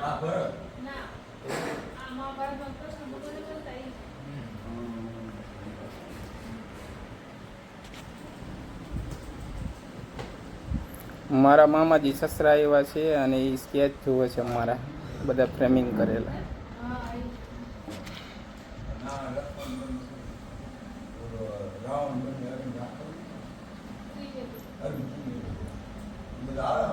આ ભરત ના મારા મામાજી સસરા એવા છે અને એ સ્કેચ જુએ છે મારા બધા ફ્રેમિંગ કરેલા. બધા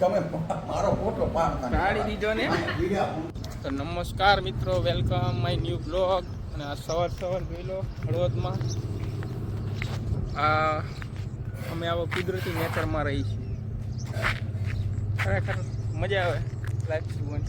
તમે મારો ફોટો પાડી દીધો ને? તો નમસ્કાર મિત્રો વેલકમ માય ન્યૂ બ્લોગ. અને આ સવાર સવાર જોઈ હળવદમાં. આ અમે આવો કુદરતી નેચરમાં રહી છીએ. ખરેખર મજા આવે. લાઈફ જીવવાની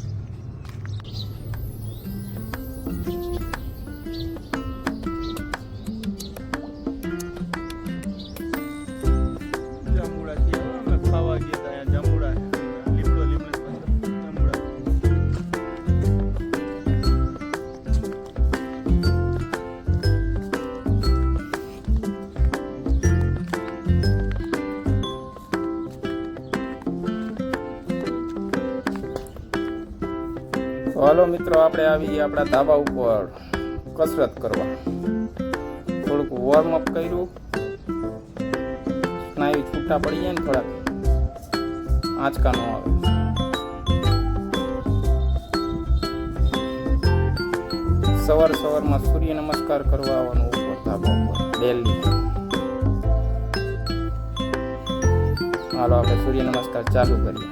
હાલો મિત્રો, આપણે આવી આપણા ધાબા ઉપર કસરત કરવા. થોડુંક વોર્મ અપ કર્યું. સ્નાયુ છૂટા પડી જાય ને થોડાક. આંચકા ન આવે. સવાર સવારમાં સૂર્ય નમસ્કાર કરવા આવવાનું ઉપર ધાબા ઉપર ડેલી હાલો, આપણે સૂર્ય નમસ્કાર ચાલુ કરીએ.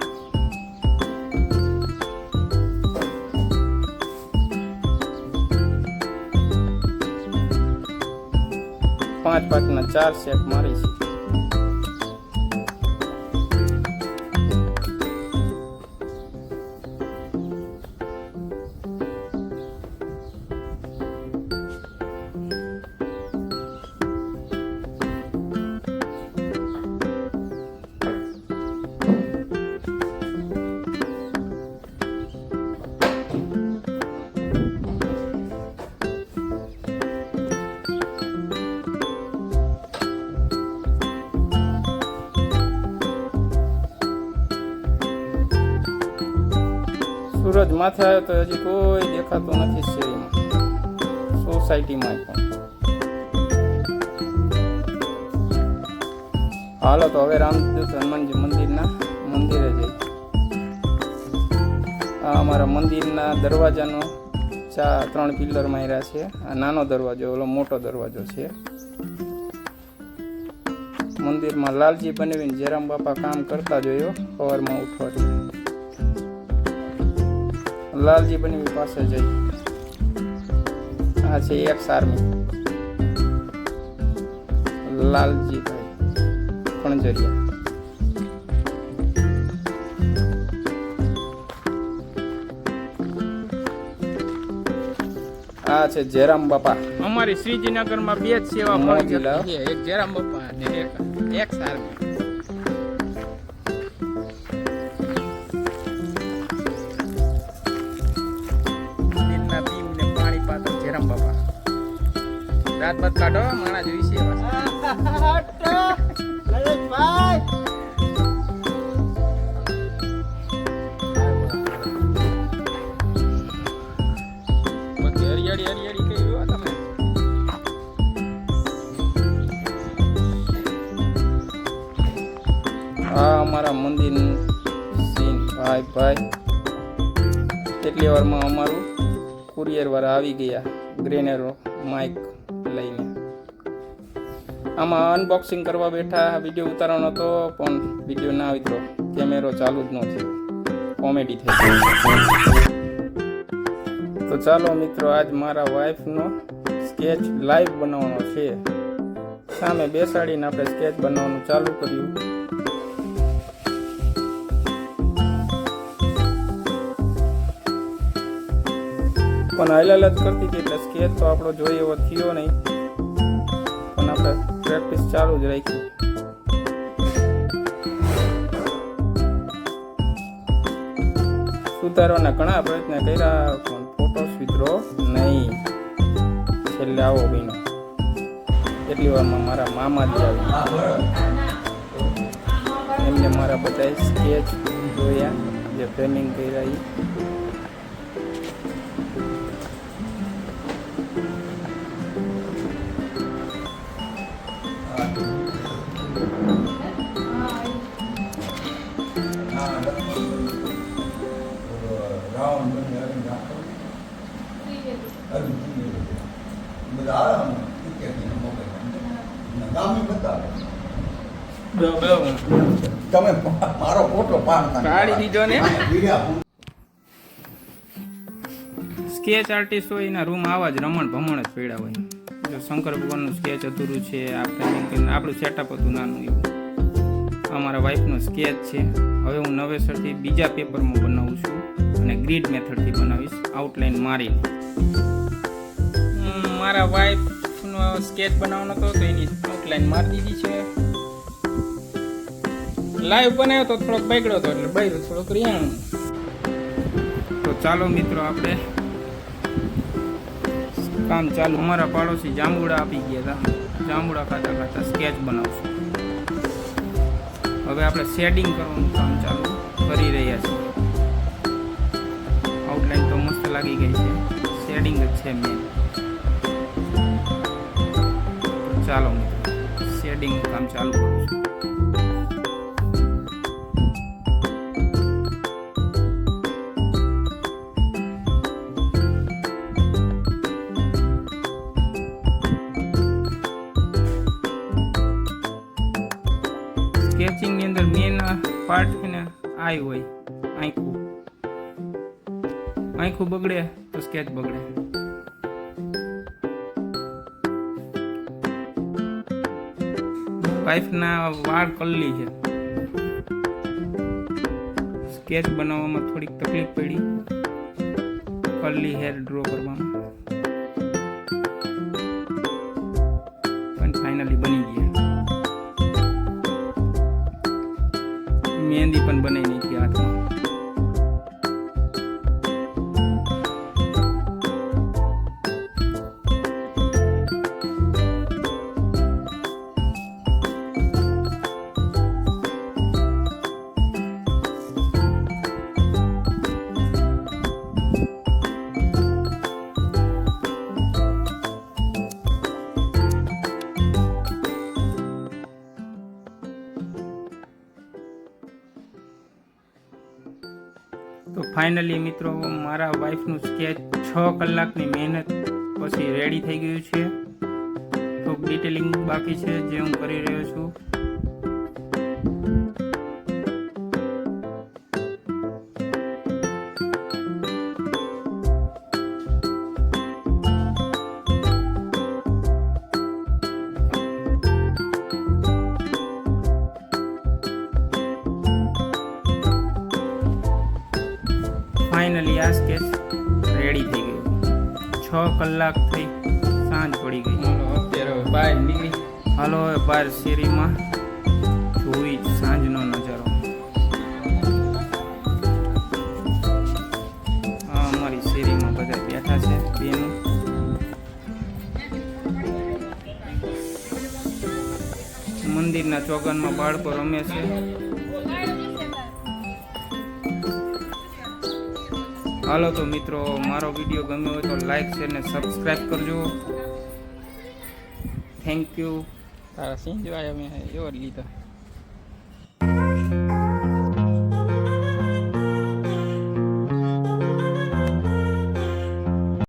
પાંચ પાંચના ચાર સેટ મારી છે સૂરજ માથે આવ્યો તો હજી કોઈ દેખાતો નથી શેરીમાં સોસાયટીમાં પણ. હાલો તો હવે રામદેવ હનુમાનજી મંદિરના મંદિરે જઈ આ અમારા મંદિરના દરવાજાનો ચા ત્રણ પિલ્લર માર્યા છે. આ નાનો દરવાજો, ઓલો મોટો દરવાજો છે. મંદિરમાં લાલજી બનાવીને જયરામ બાપા કામ કરતા જોયો સવારમાં ઉઠવાથી લાલજી બની પાસે જઈ. આ છે એક્સ આર્મી પણ ખણજરિયા. આ છે જયરામ બાપા. અમારી શ્રીજીનગરમાં બે જ સેવા મળી છે. એક જયરામ બાપા અને એક એક્સ આર્મી રાત બાદ કાઢો, માણા જોઈ છે. આ અમારા મંદિર સીન ભાઈ ભાઈ. કેટલી વારમાં અમારું કુરિયર વાળા આવી ગયા. ગ્રેનેરો માઇક લઈને. આમાં અનબોક્સિંગ કરવા બેઠા વીડિયો ઉતારવાનો હતો, પણ વીડિયો ના ઉતરો કેમેરો ચાલુ જ ન થયો કોમેડી થઈ તો ચાલો મિત્રો, આજ મારા વાઈફનો સ્કેચ લાઈવ બનાવવાનો છે. સામે બેસાડીને આપણે સ્કેચ બનાવવાનું ચાલુ કર્યું. પણ હાલ જ કરતી હતી, એટલે સ્કેચ તો આપણો જોઈએ એવો થયો નહીં. પણ આપણે પ્રેક્ટિસ ચાલુ જ રાખી સુધારવાના ઘણા પ્રયત્ન કર્યા, પણ ફોટો સુધરો નહીં. છેલ્લે આવો બહેનો એટલી વારમાં મારા મામાજી આવી એમને મારા બધા સ્કેચ જોયા, જે ફ્રેમિંગ કર્યા એ તમે મારો? સ્કેચ આર્ટિસ્ટ હોય એના રૂમ આવા જ રમણ ભમણ જ પીડા હોય. જો શંકર ભગવાનનું સ્કેચ અધૂરું છે આપણે આપણું સેટઅપ હતું નાનું એવું. અમારા વાઇફનો સ્કેચ છે. હવે હું નવેસરથી બીજા પેપરમાં બનાવું છું અને ગ્રીડ મેથડથી બનાવીશ આઉટલાઇન હમ, મારા વાઈફનો સ્કેચ બનાવવાનો હતો, તો એની આઉટલાઇન મારી દીધી છે. લાઈવ બનાવ્યો તો થોડોક બગડ્યો હતો એટલે બગડ્યો, થોડોક રિયાણું તો ચાલો મિત્રો આપણે કામ ચાલુ. અમારા પાડોશી જાંબુડા આપી ગયા હતા. જાંબુડા ખાતા ખાતા સ્કેચ બનાવશું. હવે આપણે શેડિંગ કરવાનું કામ ચાલુ કરી રહ્યા છીએ. આઉટલાઈન તો મસ્ત લાગી ગઈ છે. શેડિંગ જ છે મેન ચાલો શેડિંગ કામ ચાલુ કરું છું. સ્કેચિંગની અંદર મેન પાર્ટ ને આઈ હોય, આંખું. આંખું બગડે તો સ્કેચ બગડે. વાઈફના વાળ કલ્લી છે. સ્કેચ બનાવવામાં થોડીક તકલીફ પડી. કલ્લી હેર ડ્રો કરવામાં. પણ ફાઇનલી બની ગયા. મહેંદી પણ બનાવી ફાઇનલી મિત્રો, મારા વાઈફનું સ્કેચ છ કલાકની મહેનત પછી રેડી થઈ ગયું છે. થોડુંક ડિટેલિંગ બાકી છે જે હું કરી રહ્યો છું. ફાઇનલી આ સ્કેચ રેડી થઈ ગયું. છ કલાક થઈ સાંજ પડી ગઈ. અત્યારે બહાર નીકળી. હાલો હવે બહાર શેરીમાં જોઈ સાંજનો નજારો. અમારી શેરીમાં બધા બેઠા છે બેનું. મંદિરના ચોગનમાં બાળકો રમે છે. હાલો તો મિત્રો, મારો વીડિયો ગમ્યો હોય તો લાઈક શેર ને સબસ્ક્રાઈબ કરજો. થેન્ક યુ તારા સિંહ જોયા મેં એવો લીધા.